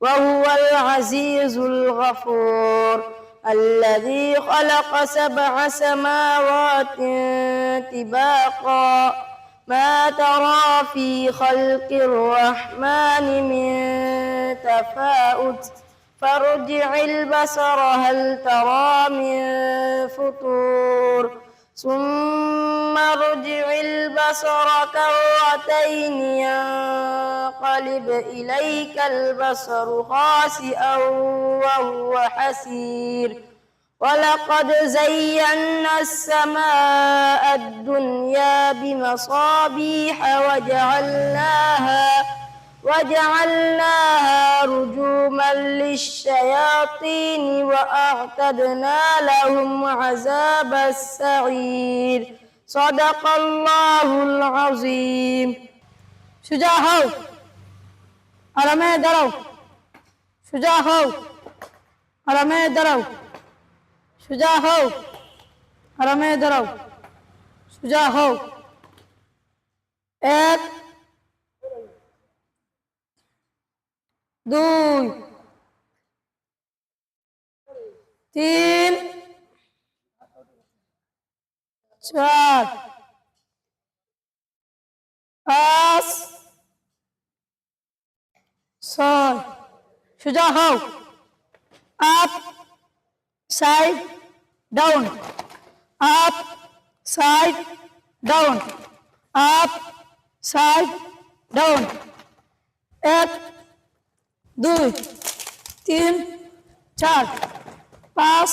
وهو العزيز الغفور الذي خلق سبع سماوات طباقا. ما ترى في خلق الرحمن من تفاؤت فارجع البصر هل ترى من فطور؟ ثم ارجع البصر كرتين ينقلب إليك البصر خاسئا وهو حسير. ولقد زينا السماء الدنيا بمصابيح وجعلناها وجعلناها رجوما للشياطين وأعتدنا لهم عذاب السعير. সদাকাল্লাহুল আযীম সুজা হও আরামে দাঁড়াও সুজা হও আরামে দাঁড়াও সুজা হও আরামে দাঁড়াও সুজা হও এক দুই তিন চার পাঁচ ছয় সোজা হও। Upside down. Upside down. Upside down. এক, দুই, তিন, চার, পাঁচ,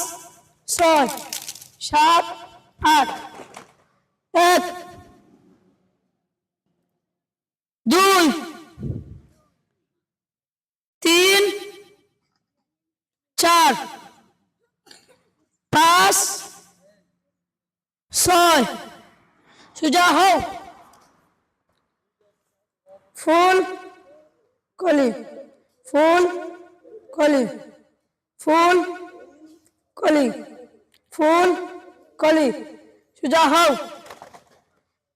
ছয়, সাত, আট। এক, দুই, তিন, চার, পাঁচ, ছয়। সোজা, হও। ফুল কলি ফুল কলি ফুল কলি ফুল কলি। সোজা, হও।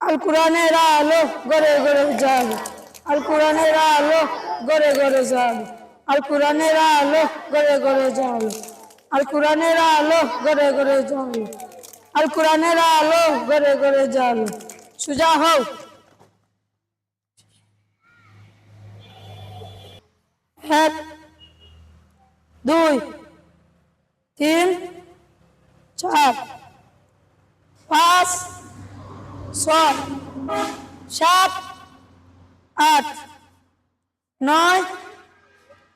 আল কোরআনের আলো গড়ে গড়ে যাবে আল কোরআনের আলো গড়ে গড়ে যাবে আল কোরআনের আলো গড়ে গড়ে যাবে আল কোরআনের আলো গড়ে গড়ে যাবে আল কোরআনের আলো গড়ে গড়ে যাবে সোজা হও। এক, দুই, তিন, চার, পাঁচ ছয়, সাত, আট, নয়,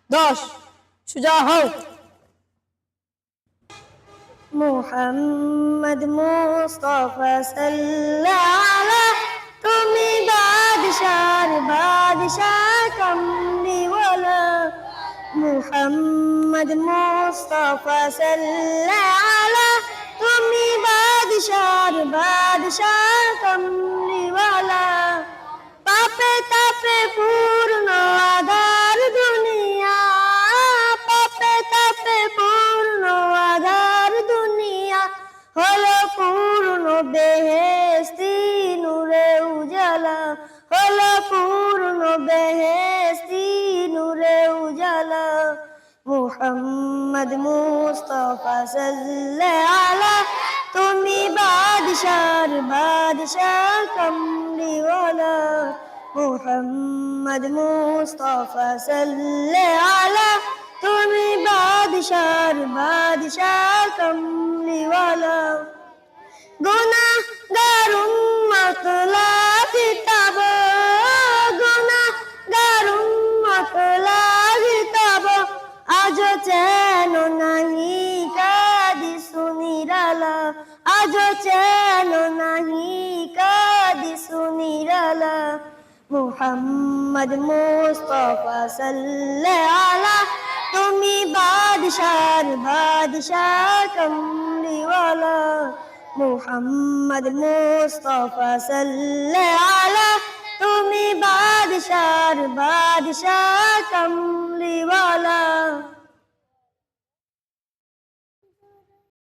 দশ। সোজা, হও। মোহাম্মদ মুস্তফা সাল্লাল্লাহ, তুমি বাদশার বাদশাহ কমলিওয়ালা মুহাম্মদ মুস্তফা সাল্লাল্লাহ মুহাম্মদ মুস্তফা সাল্লাল্লাহ তুমি বাদশার বাদশাহ কমলিওয়ালা মোহাম্মদ মুস্তফা সাল্লাল্লাহ তুমি বাদশার বাদশাহ কমলিওয়ালা আজ চেন নাহি, কাদি সুনিরালা মুহাম্মদ মুস্তফা সাল্লাল্লাহ তুমি বাদ বাদশার বাদশাহ কমলিওয়ালা। মুহাম্মদ মুস্তফা সাল্লাল্লাহু তুমি বাদশার বাদশাহ কমলিওয়ালা।